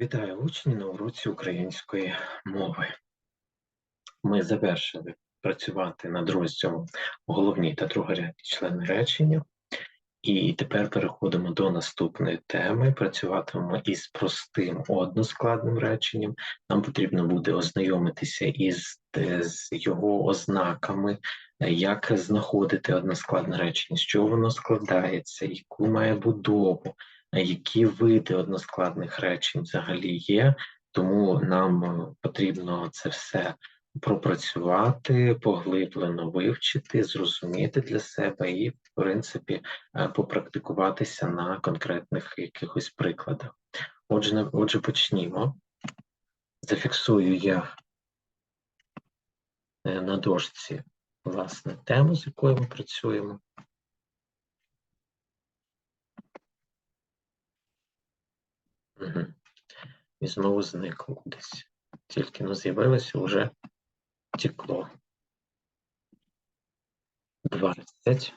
Вітаю учні на уроці української мови. Ми завершили працювати над розділом головні та другорядні члени речення, і тепер переходимо до наступної теми. Працюватимемо із простим односкладним реченням. Нам потрібно буде ознайомитися із з його ознаками, як знаходити односкладне речення, що воно складається, яку має будову які види односкладних речень взагалі є, тому нам е, потрібно це все пропрацювати, поглиблено вивчити, зрозуміти для себе і, в принципі, е, попрактикуватися на конкретних якихось прикладах. Отже, отже, почнімо. Зафіксую я е, на дошці власне тему, з якою ми працюємо. І знову зникло кудись. Тільки ну, з'явилося вже текло. 20.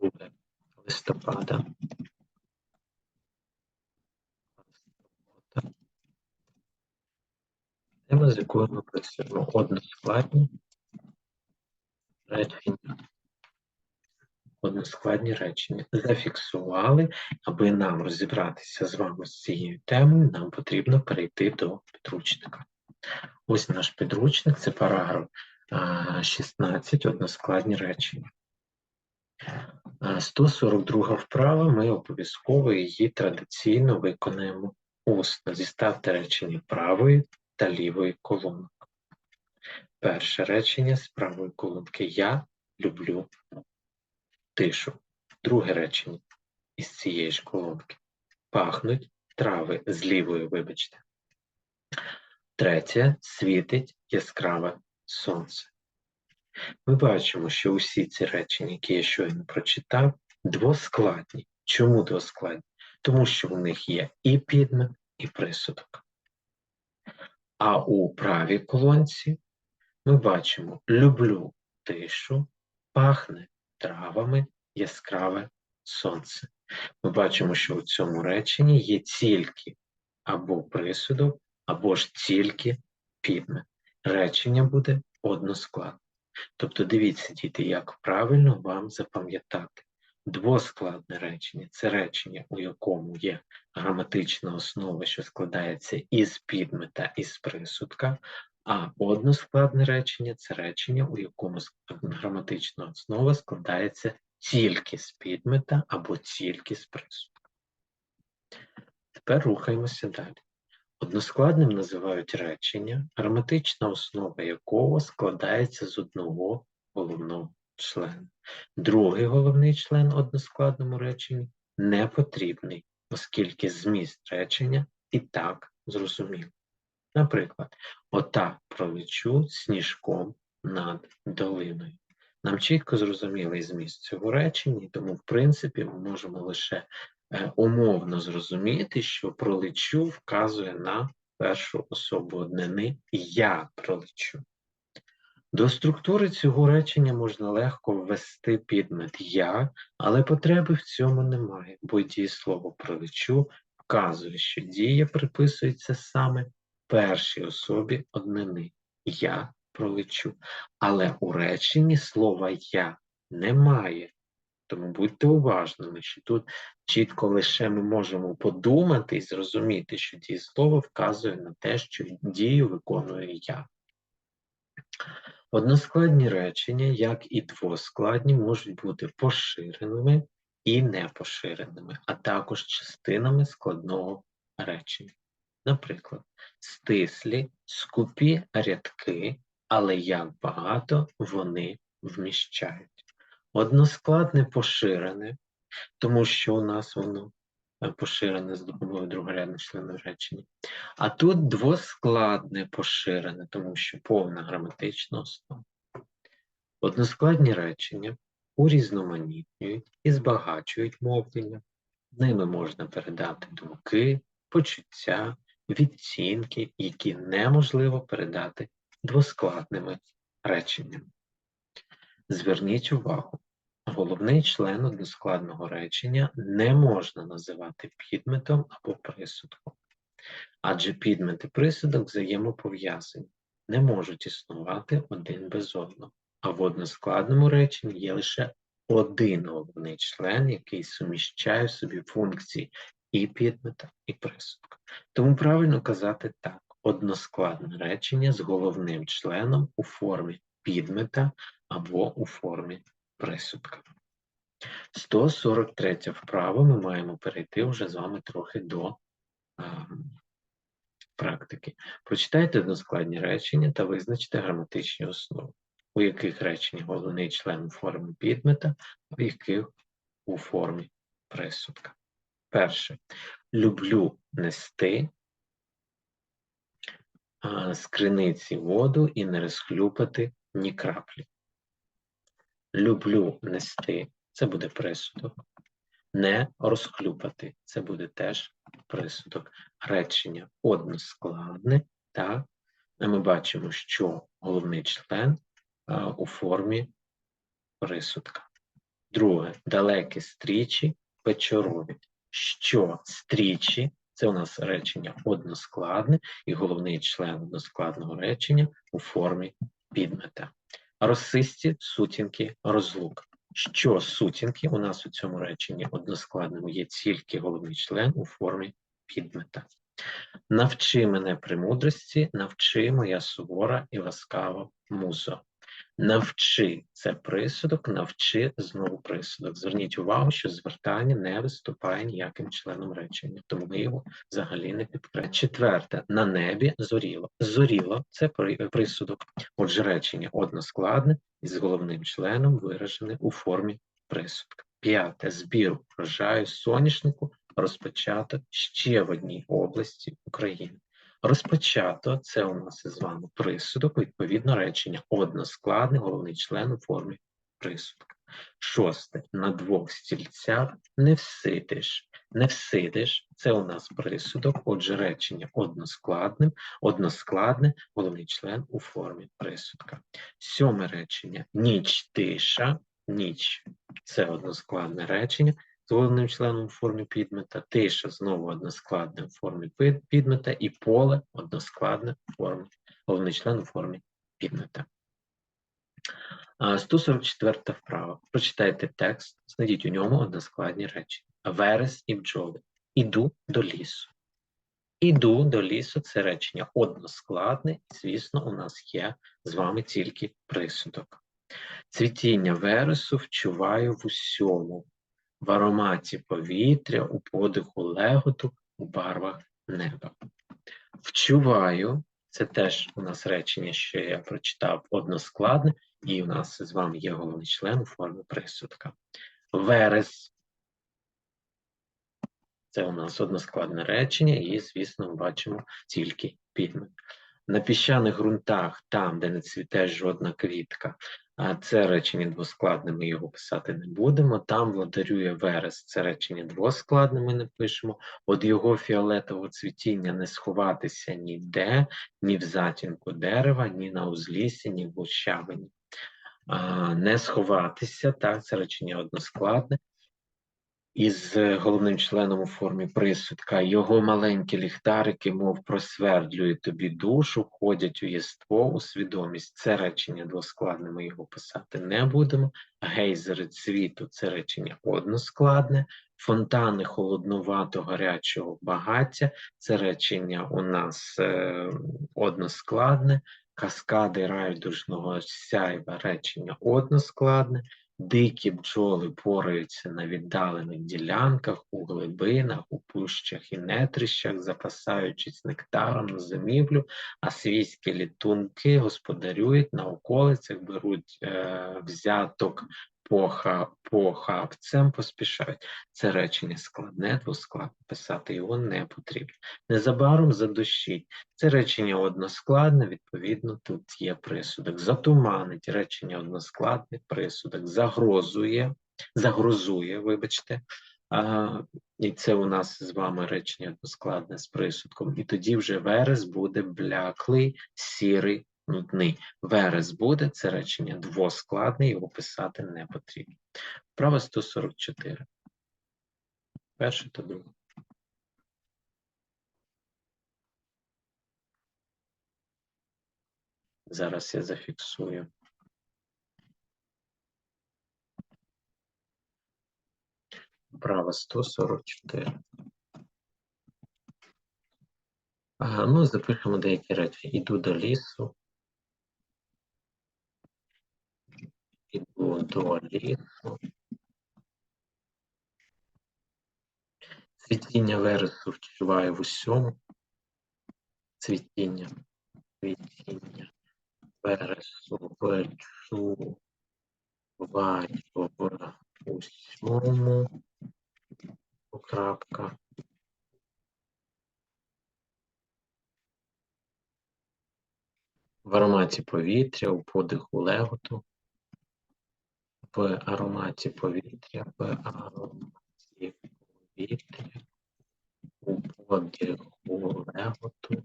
2 листопада. Тема, з якою ми працюємо односкладні речення односкладні речення. Зафіксували, аби нам розібратися з вами з цією темою, нам потрібно перейти до підручника. Ось наш підручник, це параграф 16, односкладні речення. 142 вправа, ми обов'язково її традиційно виконаємо усно. Зіставте речення правої та лівої колонок. Перше речення з правої колонки Я люблю тишу. Друге речення із цієї ж колонки. Пахнуть трави з лівої, вибачте. Третє світить яскраве сонце. Ми бачимо, що усі ці речення, які я щойно прочитав, двоскладні. Чому двоскладні? Тому що в них є і підмет, і присудок. А у правій колонці ми бачимо люблю тишу, пахне травами яскраве сонце. Ми бачимо, що у цьому реченні є тільки або присудок, або ж тільки підмет. Речення буде односкладне. Тобто дивіться, діти, як правильно вам запам'ятати. Двоскладне речення це речення, у якому є граматична основа, що складається із підмета і з присудка, а односкладне речення це речення, у якому граматична основа складається тільки з підмета або тільки з присудка. Тепер рухаємося далі. Односкладним називають речення, граматична основа якого складається з одного головного члена. Другий головний член односкладному реченні не потрібний, оскільки зміст речення і так зрозумілий. Наприклад, отак пролечу сніжком над долиною. Нам чітко зрозумілий зміст цього речення, тому, в принципі, ми можемо лише е, умовно зрозуміти, що пролечу вказує на першу особу однини я пролечу. До структури цього речення можна легко ввести підмет я, але потреби в цьому немає, бо дієслово пролечу вказує, що дія приписується саме першій особі однини. Я пролечу. Але у реченні слова я немає. Тому будьте уважними, що тут чітко лише ми можемо подумати і зрозуміти, що дієслово вказує на те, що дію виконує я. Односкладні речення, як і двоскладні, можуть бути поширеними і непоширеними, а також частинами складного речення. Наприклад, стислі, скупі рядки але як багато вони вміщають. Односкладне поширене, тому що у нас воно е, поширене з допомогою другорядних членів речення. А тут двоскладне поширене, тому що повна граматична основа. Односкладні речення урізноманітнюють і збагачують мовлення. Ними можна передати думки, почуття, відцінки, які неможливо передати двоскладними реченнями. Зверніть увагу, головний член односкладного речення не можна називати підметом або присудком, адже підмет і присудок взаємопов'язані, не можуть існувати один без одного. А в односкладному реченні є лише один головний член, який суміщає в собі функції і підмета, і присудка. Тому правильно казати так: односкладне речення з головним членом у формі підмета або у формі присудка. 143 вправа ми маємо перейти вже з вами трохи до а, практики. Прочитайте односкладні речення та визначте граматичні основи, у яких речень головний член у формі підмета, а в яких у формі присудка. Перше. Люблю нести з криниці воду і не розхлюпати ні краплі. Люблю нести це буде присудок. Не розхлюпати це буде теж присудок. Речення односкладне, так? А ми бачимо, що головний член у формі присудка. Друге, далекі стрічі печорові. Що стрічі це у нас речення односкладне, і головний член односкладного речення у формі підмета. Росисті сутінки розлук. Що сутінки у нас у цьому реченні односкладному є тільки головний член у формі підмета. Навчи мене премудрості, навчи моя сувора і ласкава музо. Навчи це присудок, навчи знову присудок. Зверніть увагу, що звертання не виступає ніяким членом речення, тому ми його взагалі не підкреслюємо. Четверте, на небі зоріло. Зоріло це присудок. Отже, речення односкладне із головним членом виражене у формі присудка. П'яте збір врожаю соняшнику розпочато ще в одній області України. Розпочато це у нас із вами присудок, відповідно речення односкладний головний член у формі присудка. Шосте. На двох стільцях не всидиш. Не всидиш це у нас присудок, отже, речення односкладним, односкладне, головний член у формі присудка. Сьоме речення ніч тиша, ніч це односкладне речення з головним членом у формі підмета, тиша знову односкладне в формі підмета, і поле односкладне в формі, головний член у формі підмета. 144 вправа. Прочитайте текст, знайдіть у ньому односкладні речі. Верес і бджоли. Іду до лісу. Іду до лісу це речення односкладне, і, звісно, у нас є з вами тільки присудок. Цвітіння вересу вчуваю в усьому, в ароматі повітря, у подиху леготу, у барвах неба. Вчуваю, це теж у нас речення, що я прочитав односкладне, і у нас з вами є головний член у формі присудка. Верес. Це у нас односкладне речення, і, звісно, бачимо тільки підмет. На піщаних ґрунтах, там, де не цвіте жодна квітка, а це речення двоскладне, ми його писати не будемо. Там владарює верес, це речення двоскладне, ми не пишемо. От його фіолетового цвітіння не сховатися ніде, ні в затінку дерева, ні на узліссі, ні в гущавині. Не сховатися, так, це речення односкладне із головним членом у формі присудка. Його маленькі ліхтарики, мов просвердлюють тобі душу, ходять у єство, у свідомість. Це речення двоскладне, ми його писати не будемо. Гейзери цвіту це речення односкладне, фонтани холоднувато гарячого багаття це речення у нас е, односкладне, каскади райдужного сяйва речення односкладне. Дикі бджоли пораються на віддалених ділянках, у глибинах, у пущах і нетрищах, запасаючись нектаром на зимівлю, а свійські літунки господарюють на околицях, беруть е, взяток поха, похапцем, поспішають. Це речення складне, двоскладне, писати його не потрібно. Незабаром задушіть. Це речення односкладне, відповідно, тут є присудок. Затуманить речення односкладне, присудок, загрозує, загрозує, вибачте. А, І це у нас з вами речення односкладне з присудком. І тоді вже верес буде бляклий, сірий нудний. Верес буде, це речення двоскладне, його писати не потрібно. Вправа 144. Перше та друге. Зараз я зафіксую. Вправа 144. Ага, ну, запишемо деякі речі. Іду до лісу. Іду до лісу. Цвітіння вересу вчуваю в усьому. Цвітіння. Цвітіння вересу вчуваю в усьому. Крапка. В ароматі повітря, у подиху леготу, в ароматі повітря, в ароматі повітря, у подиху леготу.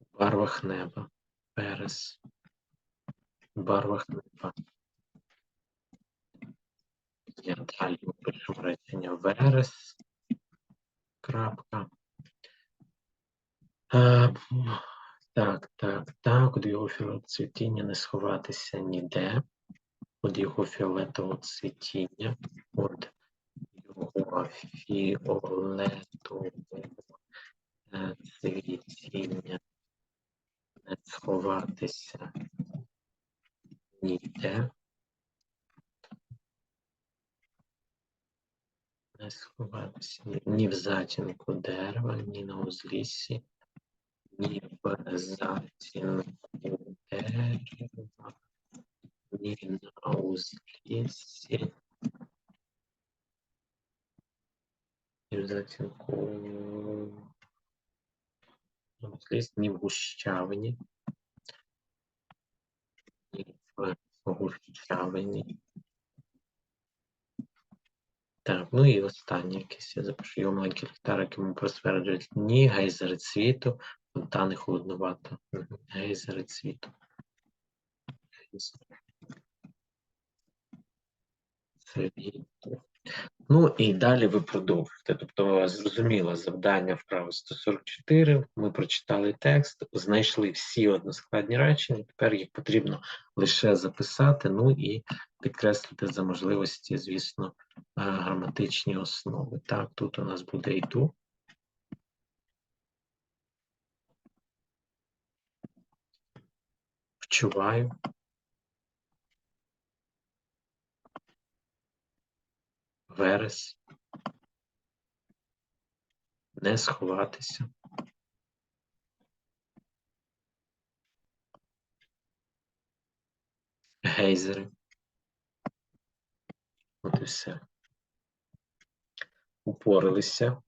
В барвах неба, верес, в барвах неба. Я далі пишу речення верес. Крапка. А, так, так, так. Від його фіолетового цвітіння не сховатися ніде. Від його фіолетового цвітіння. Від його фіолетового цвітіння не сховатися ніде. Не сховатися ні в затінку дерева, ні на узліссі, ні в затінку дерева, ні на узліссі, ні в узліссі, ні в гущавині, ні в гущавині. Так, ну і останнє якесь я запишу. Його маленький ліхтарик йому просверджують ні, гейзери цвіту, фонтани. Мгм, Гейзери цвіту. Ну і далі ви продовжуєте. Тобто, зрозуміло, завдання вправо 144. Ми прочитали текст, знайшли всі односкладні речення. Тепер їх потрібно лише записати, ну і підкреслити за можливості, звісно, е, граматичні основи. Так, тут у нас буде йду. Вчуваю. Верес. Не сховатися. Гейзери. От і все. Упоралися.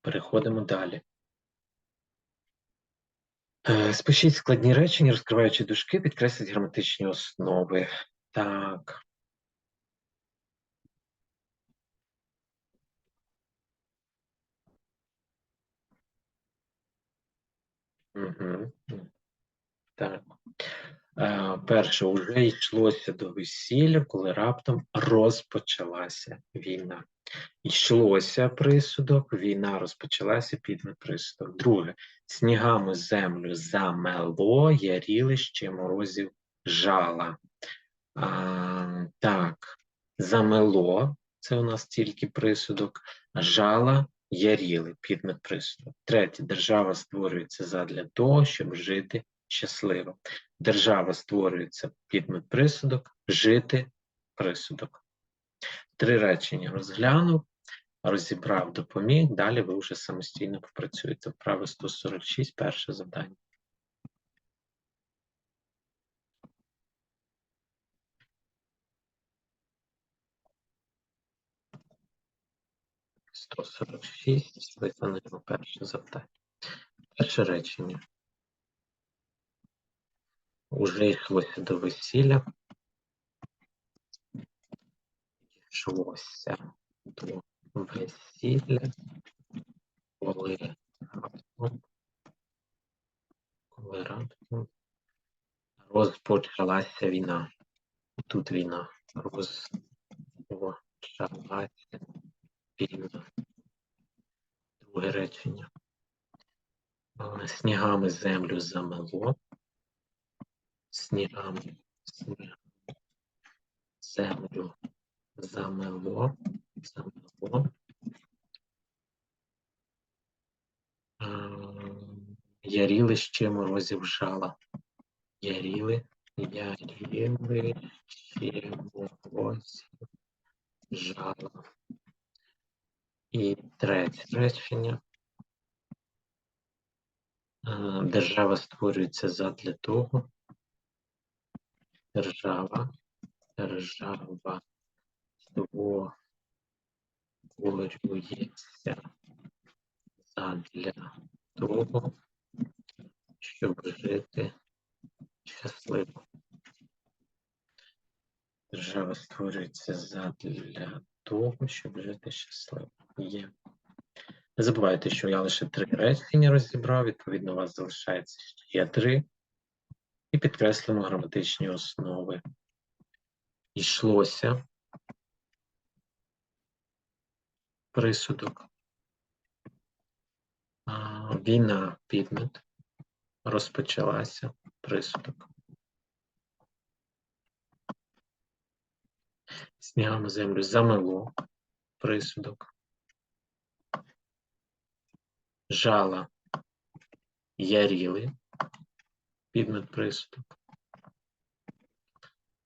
Переходимо далі. Е, Спишіть складні речення, розкриваючи дужки, підкресліть граматичні основи. Так. Угу. Так. Е, Перше, уже йшлося до весілля, коли раптом розпочалася війна. Йшлося присудок, війна розпочалася підмет присудок. Друге, снігами землю замело, ярілище морозів жала. А, так, замело, це у нас тільки присудок, жала яріли, підмет присудок. Третє, держава створюється задля того, щоб жити щасливо. Держава створюється підмет присудок, жити присудок. Три речення розглянув, розібрав, допоміг. Далі ви вже самостійно попрацюєте. Вправо 146, перше завдання. Сто сорок шість, виконуємо перше завдання. Перше речення. Уже йшлося до весілля. Йшлося до весілля, коли раптом, коли раптом розпочалася війна. Тут війна розпочалася війна. Друге речення. Е, Снігами землю замело. Снігами, снігами землю замело, замело. Е, Ярілище морозів жала. Яріли, ярілище морозів жала. І третє речення. Держава створюється задля того. Держава, держава створюється задля того, щоб жити щасливо. Держава створюється задля того, щоб жити щасливо. Є. Не забувайте, що я лише три речення розібрав, відповідно, у вас залишається ще три. І підкреслимо граматичні основи. Йшлося присудок. Війна підмет. Розпочалася присудок. Снігами землю замело присудок. Жала яріли підмет присудок.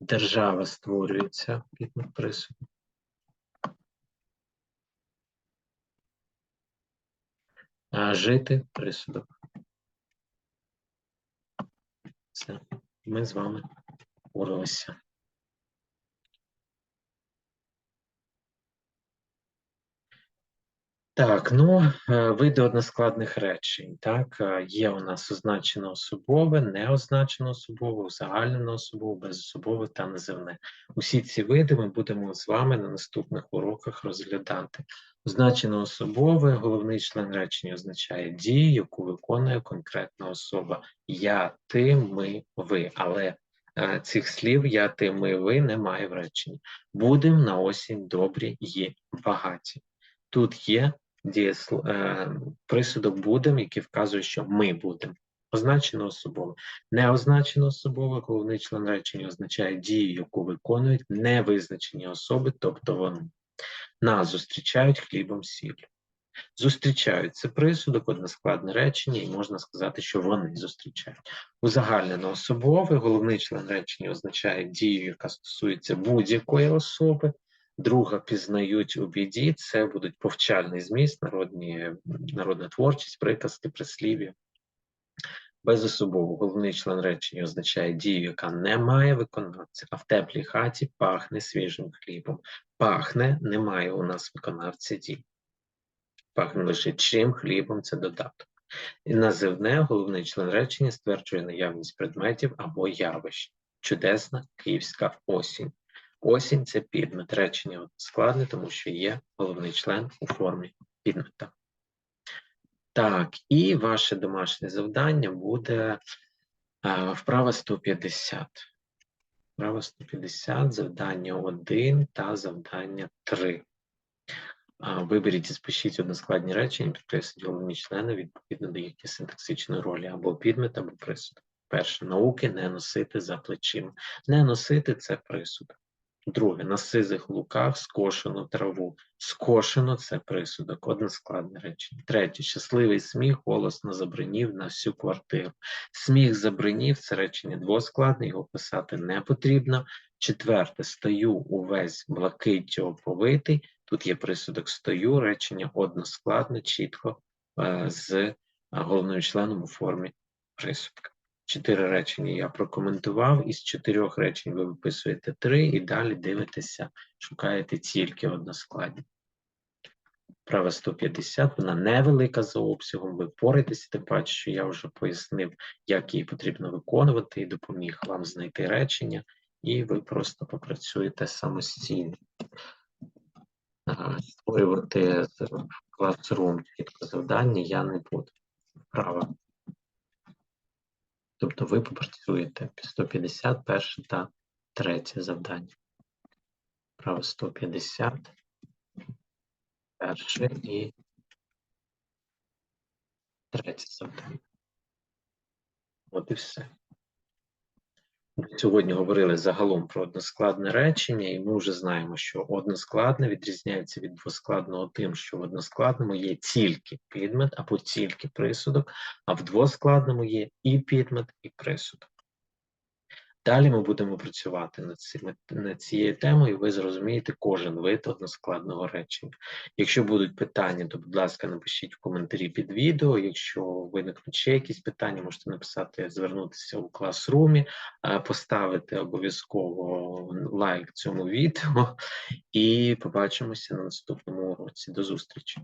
Держава створюється підмет присудок. А жити присудок. Все, ми з вами впоралися. Так, ну, е, види односкладних речень. Так, е, є у нас означено особове, неозначено особове, узагальнено особове, безособове та називне. Усі ці види ми будемо з вами на наступних уроках розглядати. Означено особове, головний член речення означає дію, яку виконує конкретна особа. Я, ти, ми, ви. Але е, цих слів я, ти, ми, ви немає в реченні. Будем на осінь добрі і багаті. Тут є дієсло, е, присудок будем, який вказує, що ми будемо. Означено особове. Неозначено особове, головний член речення означає дію, яку виконують невизначені особи, тобто вони. Нас зустрічають хлібом сіллю. Зустрічають це присудок, односкладне речення, і можна сказати, що вони зустрічають. Узагальнено особове, головний член речення означає дію, яка стосується будь-якої особи. Друга пізнають у біді, це будуть повчальний зміст, народні, народна творчість, приказки, прислів'я. Безособово головний член речення означає дію, яка не має виконавця, а в теплій хаті пахне свіжим хлібом. Пахне, немає у нас виконавця дій. Пахне лише чим хлібом це додаток. І називне головний член речення стверджує наявність предметів або явищ. Чудесна київська осінь. Осінь це підмет. Речення складне, тому що є головний член у формі підмета. Так, і ваше домашнє завдання буде а, вправа 150. Вправа 150, завдання 1 та завдання 3. А, Виберіть і спишіть односкладні речення, підкресліть головні члени відповідно до їхньої синтаксичної ролі або підмет, або присудок. Перше, науки не носити за плечима. Не носити це присудок. Друге, на сизих луках скошено траву. Скошено це присудок, односкладне речення. Третє, щасливий сміх голосно забринів на всю квартиру. Сміх забринів це речення двоскладне, його писати не потрібно. Четверте, стою увесь блакиттю оповитий. Тут є присудок стою, речення односкладне, чітко е, з е, головним членом у формі присудка. Чотири речення я прокоментував, із чотирьох речень ви виписуєте три і далі дивитеся, шукаєте тільки односкладні. Права 150, вона невелика за обсягом, ви впораєтеся, тим паче, що я вже пояснив, як її потрібно виконувати, і допоміг вам знайти речення, і ви просто попрацюєте самостійно. Створювати Classroom завдання я не буду. Вправо. Тобто ви попрацюєте 150, перше та третє завдання. Право 150, перше і третє завдання. От і все. Сьогодні говорили загалом про односкладне речення, і ми вже знаємо, що односкладне відрізняється від двоскладного тим, що в односкладному є тільки підмет або тільки присудок, а в двоскладному є і підмет, і присудок. Далі ми будемо працювати над, цими, над цією темою, і ви зрозумієте кожен вид односкладного речення. Якщо будуть питання, то, будь ласка, напишіть в коментарі під відео. Якщо виникнуть ще якісь питання, можете написати, звернутися у класрумі, е, поставити обов'язково лайк цьому відео, і побачимося на наступному уроці. До зустрічі!